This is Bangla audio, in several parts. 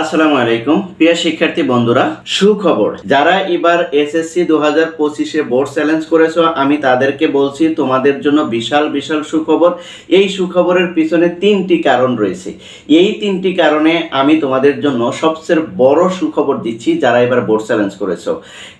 আসসালামু আলাইকুম। প্রিয় শিক্ষার্থী বন্ধুরা, সুখবর। যারা এবার এসএসসি দু হাজার পঁচিশে বোর্ড চ্যালেঞ্জ করেছ, আমি তাদেরকে বলছি, তোমাদের জন্য বিশাল বিশাল সুখবর। এই সুখবরের পিছনে তিনটি কারণ রয়েছে। এই তিনটি কারণে আমি তোমাদের জন্য সবচেয়ে বড় সুখবর দিচ্ছি, যারা এবার বোর্ড চ্যালেঞ্জ করেছ।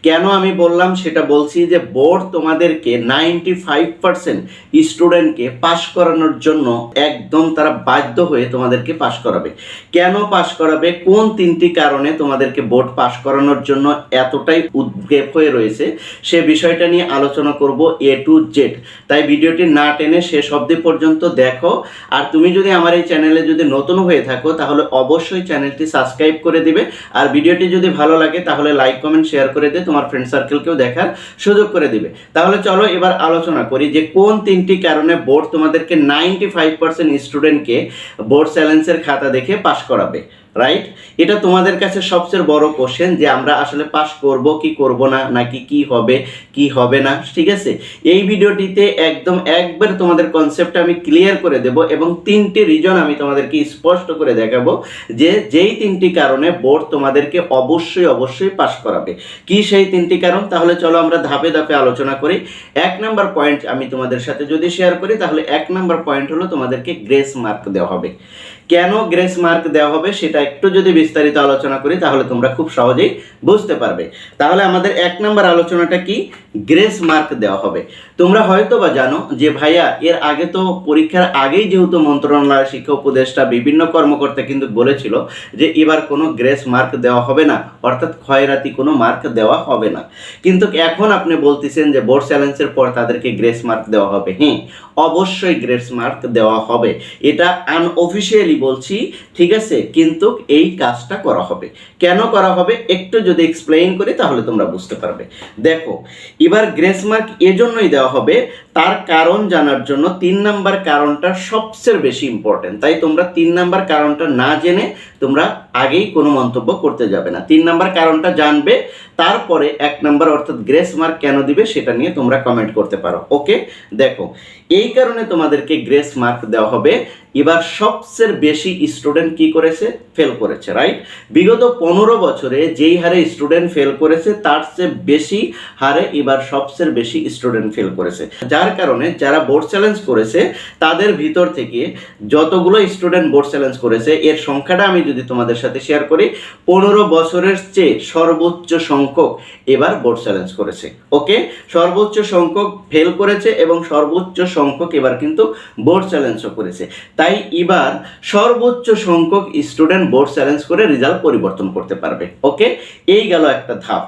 কেন আমি বললাম, সেটা বলছি যে বোর্ড তোমাদেরকে নাইনটি ফাইভ পার্সেন্ট স্টুডেন্টকে পাশ করানোর জন্য একদম তারা বাধ্য হয়ে তোমাদেরকে পাশ করাবে। কেন পাশ করাবে? কোন তিনটি কারণে তোমাদেরকে বোর্ড পাশ করানোর জন্য এতটাই উদ্বেগ হয়ে রয়েছে, সে বিষয়টা নিয়ে আলোচনা করব এ টু জেড তাই ভিডিওটি না টেনে শেষ অবধি পর্যন্ত দেখো। আর তুমি যদি আমার এই চ্যানেলে যদি নতুন হয়ে থাকো, তাহলে অবশ্যই চ্যানেলটি সাবস্ক্রাইব করে দিবে। আর ভিডিওটি যদি ভালো লাগে, তাহলে লাইক, কমেন্ট, শেয়ার করে দিয়ে তোমার ফ্রেন্ড সার্কেলকেও দেখার সুযোগ করে দিবে। তাহলে চলো এবার আলোচনা করি যে কোন তিনটি কারণে বোর্ড তোমাদেরকে নাইনটি ফাইভ পার্সেন্ট স্টুডেন্টকে বোর্ড চ্যালেঞ্জের খাতা দেখে পাশ করাবে। রাইট এটা তোমাদের কাছে সবচেয়ে বড় কোশ্চেন যে আমরা আসলে পাস করব, কি করব না, নাকি কি হবে কি হবে না, ঠিক আছে? এই ভিডিওটিতে একদম একবার তোমাদের কনসেপ্ট আমি ক্লিয়ার করে দেব এবং তিনটি রিজন আমি তোমাদেরকে স্পষ্ট করে দেখাবো যে যেই তিনটি কারণে বোর্ড তোমাদেরকে অবশ্যই অবশ্যই পাস করাবে। কি সেই তিনটি কারণ? তাহলে চলো আমরা ধাপে ধাপে আলোচনা করি। এক নাম্বার পয়েন্ট আমি তোমাদের সাথে যদি শেয়ার করি, তাহলে এক নাম্বার পয়েন্ট হলো তোমাদেরকে গ্রেস মার্ক দেওয়া হবে। কেন গ্রেস মার্ক দেওয়া হবে সেটা একটু যদি বিস্তারিত আলোচনা করি, তাহলে তোমরা খুব সহজেই বুঝতে পারবে। তাহলে আমাদের এক নম্বর আলোচনাটা কি? গ্রেস মার্ক দেওয়া হবে। তোমরা হয়তো বা জানো যে ভাইয়া, এর আগে তো পরীক্ষার আগেই যেহেতু মন্ত্রণালয়, শিক্ষা উপদেষ্টা, বিভিন্ন কর্মকর্তা কিন্তু বলেছিল যে এবার কোনো গ্রেস মার্ক দেওয়া হবে না, অর্থাৎ ক্ষয়রাতি কোনো মার্ক দেওয়া হবে না। কিন্তু এখন আপনি বলতেছেন যে বোর্ড চ্যালেঞ্জের পর তাদেরকে গ্রেস মার্ক দেওয়া হবে। হ্যাঁ অবশ্যই গ্রেস মার্ক দেওয়া হবে। এটা আনঅফিসিয়ালি বলছি, ঠিক আছে? কিন্তু এই কাজটা করা হবে। কেন করা হবে? একটু যদি এক্সপ্লেইন করি তাহলে তোমরা বুঝতে পারবে। দেখো, এবার গ্রেস মার্ক এজন্যই দেওয়া হবে। তার কারণ জানার জন্য তিন নাম্বার কারণটা সবচেয়ে বেশি ইম্পর্টেন্ট তাই তোমরা তিন নাম্বার কারণটা না জেনে তোমরা আগেই কোনো মন্তব্য করতে যাবে না। তিন নাম্বার কারণটা জানবে, তারপরে এক নাম্বার অর্থাৎ গ্রেস মার্ক কেন দিবে সেটা নিয়ে তোমরা কমেন্ট করতে পারো। ওকে? দেখো, এই কারণে তোমাদেরকে গ্রেস মার্ক দেওয়া হবে। এবার সবচেয়ে বেশি স্টুডেন্ট কি করেছে? ফেল করেছে রাইট বিগত পনেরো বছরে যেই হারে স্টুডেন্ট ফেল করেছে, তার চেয়ে বেশি হারে এবার সবচেয়ে বেশি স্টুডেন্ট ফেল করেছে। যার কারণে যারা বোর্ড চ্যালেঞ্জ করেছে, তাদের ভিতর থেকে যতগুলো স্টুডেন্ট বোর্ড চ্যালেঞ্জ করেছে, এর সংখ্যাটা আমি যদি তোমাদের সাথে শেয়ার করি, পনেরো বছরের চেয়ে সর্বোচ্চ সংখ্যক এবার বোর্ড চ্যালেঞ্জ করেছে। ওকে সর্বোচ্চ সংখ্যক ফেল করেছে এবং সর্বোচ্চ সংখ্যক এবার কিন্তু বোর্ড চ্যালেঞ্জও করেছে। তাই এবার সর্বোচ্চ সংখ্যক স্টুডেন্ট বোর্ড চ্যালেঞ্জ করে রেজাল্ট পরিবর্তন করতে পারবে। ওকে এই গেল একটা ধাপ।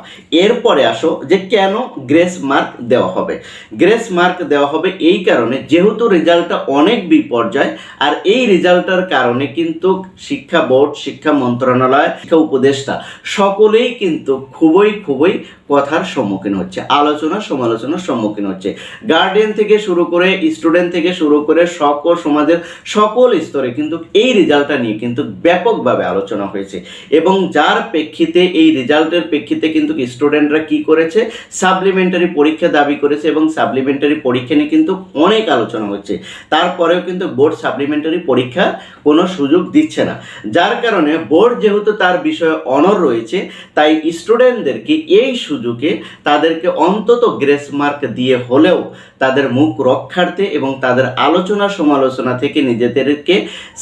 এরপরে আসো যে কেন গ্রেস মার্ক দেওয়া হবে। গ্রেস মার্ক দেওয়া হবে এই কারণে যেহেতু রেজাল্টটা অনেক বিপর্যয়, আর এই রেজাল্টটার কারণে কিন্তু শিক্ষা বোর্ড শিক্ষা মন্ত্রণালয়, শিক্ষা উপদেষ্টা সকলেই কিন্তু খুবই খুবই কথার সম্মুখীন হচ্ছে, আলোচনা, সমালোচনার সম্মুখীন হচ্ছে। গার্ডিয়ান থেকে শুরু করে স্টুডেন্ট থেকে শুরু করে সকল সমাজের সকল স্তরে কিন্তু এই রেজাল্টটা নিয়ে কিন্তু ব্যাপকভাবে আলোচনা হয়েছে এবং যার প্রেক্ষিতে এই রেজাল্টের প্রেক্ষিতে কিন্তু স্টুডেন্টরা কি করেছে? সাপ্লিমেন্টারি পরীক্ষা দাবি করেছে এবং সাপ্লিমেন্টারি পরীক্ষা নিয়ে কিন্তু অনেক আলোচনা হচ্ছে। তারপরেও কিন্তু বোর্ড সাপ্লিমেন্টারি পরীক্ষার কোনো সুযোগ দিচ্ছে না। যার কারণে বোর্ড যেহেতু তার বিষয়ে অনর রয়েছে, তাই স্টুডেন্টদেরকে এই সুযোগে তাদেরকে অন্তত গ্রেস মার্ক দিয়ে হলেও তাদের মুখ রক্ষার্থে এবং তাদের আলোচনা সমালোচনা থেকে নিজেদেরকে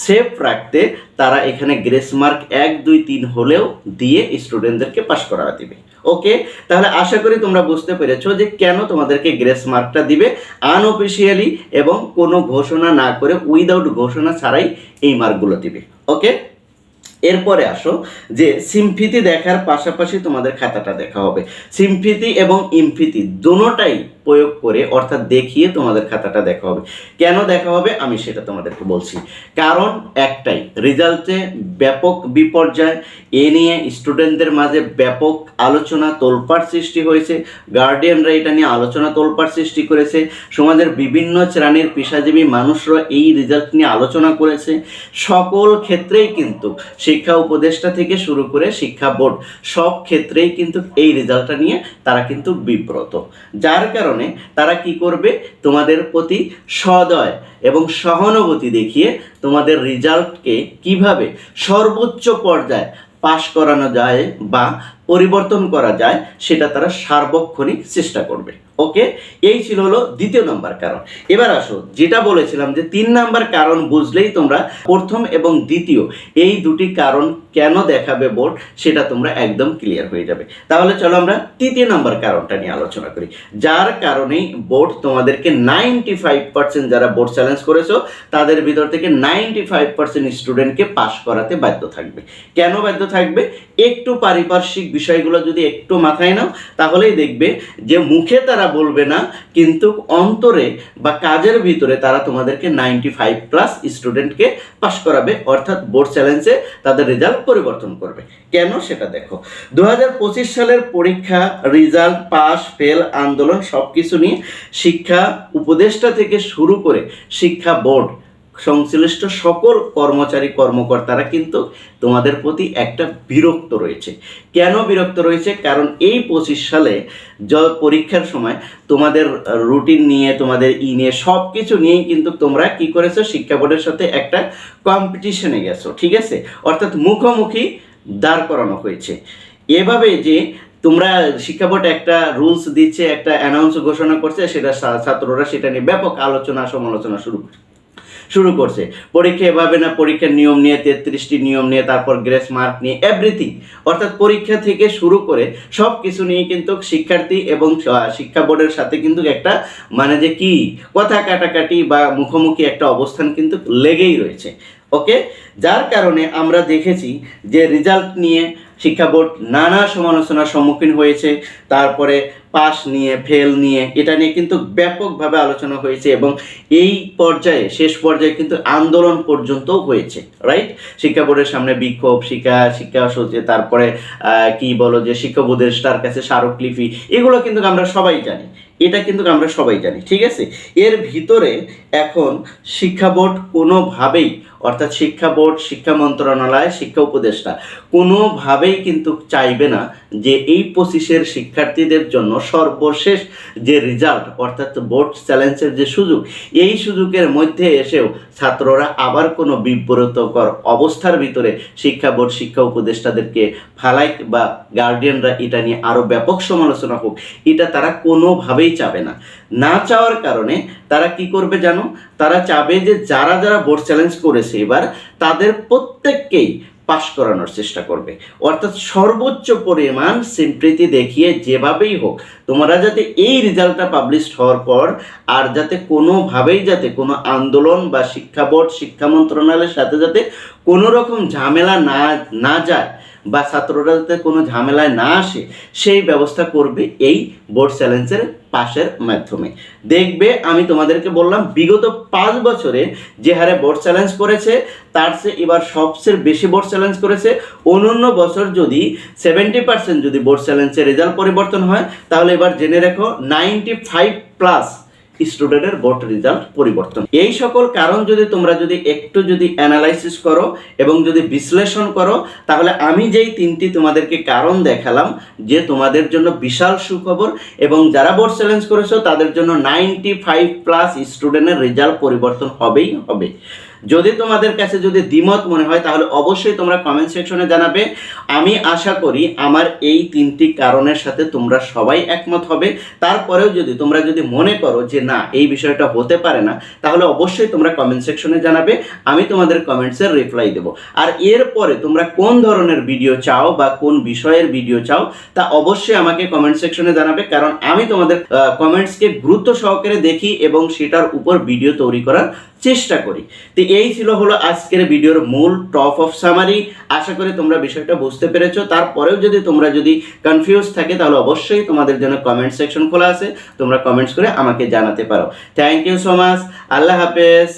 সেফ রাখতে তারা এখানে গ্রেস মার্ক এক, দুই, তিন হলেও দিয়ে স্টুডেন্টদেরকে পাশ করা দিবে। ওকে তাহলে আশা করি তোমরা বুঝতে পেরেছ যে কেন তোমাদেরকে গ্রেস মার্কটা দিবে আনঅফিসিয়ালি এবং কোনো ঘোষণা না করে উইদাউট ঘোষণা ছাড়াই এই মার্কগুলো দিবে। ওকে এরপরে আসো যে সিমফিতি দেখার পাশাপাশি তোমাদের খাতাটা দেখা হবে। সিমফিতি এবং ইমফিতি দুটোটাই প্রয়োগ করে অর্থাৎ দেখিয়ে তোমাদের খাতাটা দেখা হবে। কেন দেখা হবে? আমি সেটা তোমাদেরকে বলছি। কারণ একটাই রেজাল্টে ব্যাপক বিপর্যয়, এ নিয়ে স্টুডেন্টদের মাঝে ব্যাপক আলোচনা, তোলপাড় সৃষ্টি হয়েছে। গার্ডিয়ানরা এটা নিয়ে আলোচনা, তোলপাড় সৃষ্টি করেছে। সমাজের বিভিন্ন শ্রেণির পেশাজীবী মানুষরা এই রেজাল্ট নিয়ে আলোচনা করেছে। সকল ক্ষেত্রেই কিন্তু শিক্ষা উপদেষ্টা থেকে শুরু করে শিক্ষা বোর্ড, সব ক্ষেত্রেই কিন্তু এই রেজাল্টটা নিয়ে তারা কিন্তু বিব্রত। যার কারণে তারা কি করবে? তোমাদের প্রতি সদয় এবং সহানুভূতি দেখিয়ে তোমাদের রেজাল্টকে কীভাবে সর্বোচ্চ পর্যায়ে পাশ করানো যায় বা পরিবর্তন করা যায়, সেটা তারা সার্বক্ষণিক চেষ্টা করবে। ওকে? এই ছিল হলো দ্বিতীয় নাম্বার কারণ। এবার আসো, যেটা বলেছিলাম যে তিন নাম্বার কারণ বুঝলেই তোমরা প্রথম এবং দ্বিতীয় এই দুটি কারণ কেন দেখাবে বোর্ড, সেটা তোমরা একদম ক্লিয়ার হয়ে যাবে। তাহলে চলো আমরা তৃতীয় নাম্বার কারণটা নিয়ে আলোচনা করি। যার কারণেই বোর্ড তোমাদেরকে নাইনটি ফাইভ পার্সেন্ট যারা বোর্ড চ্যালেঞ্জ করেছ, তাদের ভিতর থেকে নাইনটি ফাইভ পার্সেন্ট স্টুডেন্টকে পাশ করাতে বাধ্য থাকবে। কেন বাধ্য থাকবে? একটু পারিপার্শ্বিক বিষয়গুলো যদি একটু মাথায় নাও, তাহলেই দেখবে যে মুখে তারা বলবে না, কিন্তু অন্তরে বা কাজের ভিতরে তারা তোমাদেরকে নাইনটি ফাইভ প্লাস স্টুডেন্টকে পাশ করাবে, অর্থাৎ বোর্ড চ্যালেঞ্জে তাদের রেজাল্ট পরিবর্তন করবে। কেন সেটা দেখো? দু হাজার পঁচিশ সালের পরীক্ষা রেজাল্ট পাস ফেল আন্দোলন সব কিছু নিয়ে শিক্ষা উপদেষ্টা থেকে শুরু করে শিক্ষা বোর্ড সংশ্লিষ্ট সকল কর্মচারী, কর্মকর্তারা কিন্তু তোমাদের প্রতি একটা বিরক্ত রয়েছে। কেন বিরক্ত রয়েছে? কারণ এই পঁচিশ সালে য, পরীক্ষার সময় তোমাদের রুটিন নিয়ে, তোমাদের ই নিয়ে সব কিছু নিয়েই কিন্তু তোমরা কি করেছ? শিক্ষা বোর্ডের সাথে একটা কম্পিটিশনে গেছো, ঠিক আছে? অর্থাৎ মুখোমুখি দাঁড় করানো হয়েছে। এভাবে যে তোমরা শিক্ষা বোর্ড একটা রুলস দিচ্ছে, একটা অ্যানাউন্স ঘোষণা করছে, সেটা ছাত্ররা সেটা নিয়ে ব্যাপক আলোচনা সমালোচনা শুরু করছে। শুরু করছে। পরীক্ষা এভাবে না, পরীক্ষার নিয়ম নিয়ে, তেত্রিশটি নিয়ম নিয়ে, তারপর গ্রেস মার্ক নিয়ে এভরিথিং অর্থাৎ পরীক্ষা থেকে শুরু করে সব কিছু নিয়ে কিন্তু শিক্ষার্থী এবং শিক্ষা বোর্ডের সাথে কিন্তু একটা মানে যে কি, কথা কাটাকাটি বা মুখোমুখি একটা অবস্থান কিন্তু লেগেই রয়েছে। ওকে যার কারণে আমরা দেখেছি যে রেজাল্ট নিয়ে শিক্ষা বোর্ড নানা সমালোচনার সম্মুখীন হয়েছে, তারপরে পাস নিয়ে, ফেল নিয়ে, এটা নিয়ে কিন্তু ব্যাপকভাবে আলোচনা হয়েছে এবং এই পর্যায়ে, শেষ পর্যায়ে কিন্তু আন্দোলন পর্যন্ত হয়েছে রাইট শিক্ষা বোর্ডের সামনে বিক্ষোভ, শিক্ষা শিক্ষা সচিব তারপরে কি বলো যে শিক্ষা উপদেষ্টার কাছে স্মারকলিপি এগুলো কিন্তু আমরা সবাই জানি, এটা কিন্তু আমরা সবাই জানি, ঠিক আছে? এর ভিতরে এখন শিক্ষা বোর্ড কোনোভাবেই, অর্থাৎ শিক্ষা বোর্ড, শিক্ষা মন্ত্রণালয়, শিক্ষা উপদেষ্টা কোনোভাবেই কিন্তু চাইবে না যে এই পঁচিশের শিক্ষার্থীদের জন্য সর্বশেষ যে রেজাল্ট অর্থাৎ বোর্ড চ্যালেঞ্জের যে সুযোগ, এই সুযোগের মধ্যে এসেও ছাত্ররা আবার কোনো বিব্রতকর অবস্থার ভিতরে শিক্ষা বোর্ড শিক্ষা উপদেষ্টাদেরকে ফালাই বা গার্ডিয়ানরা এটা নিয়ে আরও ব্যাপক সমালোচনা হোক, এটা তারা কোনোভাবেই চাবে না। না চাওয়ার কারণে তারা কি করবে জানো? তারা চাবে যে যারা যারা বোর্ড চ্যালেঞ্জ করেছে এবার, তাদের প্রত্যেককেই পাশ করানোর চেষ্টা করবে। অর্থাৎ সর্বোচ্চ পরিমাণ সিম্প্রিতি দেখিয়ে যেভাবেই হোক, তোমরা যাতে এই রেজাল্টটা পাবলিশ হওয়ার পর আর যাতে কোনোভাবেই যাতে কোনো আন্দোলন বা শিক্ষা বোর্ড, শিক্ষা মন্ত্রণালয়ের সাথে যাতে কোনো রকম ঝামেলা না না যায় বা ছাত্ররা যাতে কোনো ঝামেলায় না আসে, সেই ব্যবস্থা করবে এই বোর্ড চ্যালেঞ্জের পাশের মাধ্যমে। দেখবে, আমি তোমাদেরকে বললাম, বিগত পাঁচ বছরে যে হারে বোর্ড চ্যালেঞ্জ করেছে, তার চেয়ে এবার সবচেয়ে বেশি বোর্ড চ্যালেঞ্জ করেছে। অন্যান্য বছর যদি সেভেন্টি পার্সেন্ট যদি বোর্ড চ্যালেঞ্জের রেজাল্ট পরিবর্তন হয়, তাহলে এবার জেনে রেখো নাইনটি ফাইভ প্লাস স্টুডেন্টের বোর্ড রেজাল্ট পরিবর্তন। এই সকল কারণ যদি তোমরা যদি একটু যদি অ্যানালাইসিস করো এবং যদি বিশ্লেষণ করো, তাহলে আমি যেই তিনটি তোমাদেরকে কারণ দেখালাম, যে তোমাদের জন্য বিশাল সুখবর এবং যারা বোর্ড চ্যালেঞ্জ করেছ, তাদের জন্য নাইনটি ফাইভ প্লাস স্টুডেন্টের রেজাল্ট পরিবর্তন হবেই হবে। যদি তোমাদের কাছে যদি দ্বিমত মনে হয়, তাহলে অবশ্যই তোমরা কমেন্ট সেকশনে জানাবে। আমি আশা করি আমার এই তিনটি কারণের সাথে তোমরা সবাই একমত হবে। তারপরেও যদি তোমরা যদি মনে করো যে না, এই বিষয়টা হতে পারে না, তাহলে অবশ্যই তোমরা কমেন্ট সেকশনে জানাবে। আমি তোমাদের কমেন্টসের রিপ্লাই দেবো। আর এরপরে তোমরা কোন ধরনের ভিডিও চাও বা কোন বিষয়ের ভিডিও চাও, তা অবশ্যই আমাকে কমেন্ট সেকশনে জানাবে। কারণ আমি তোমাদের কমেন্টসকে গুরুত্ব সহকারে দেখি এবং সেটার উপর ভিডিও তৈরি করার চেষ্টা করি। তো এই ছিল হলো আজকের ভিডিওর মূল টপ অফ সামারি আশা করি তোমরা বিষয়টা বুঝতে পেরেছ। তারপরেও যদি তোমরা যদি কনফিউজ থাকে, তাহলে অবশ্যই তোমাদের জন্য কমেন্ট সেকশন খোলা আছে। তোমরা কমেন্টস করে আমাকে জানাতে পারো। থ্যাংক ইউ সো মাচ আল্লাহ হাফেজ।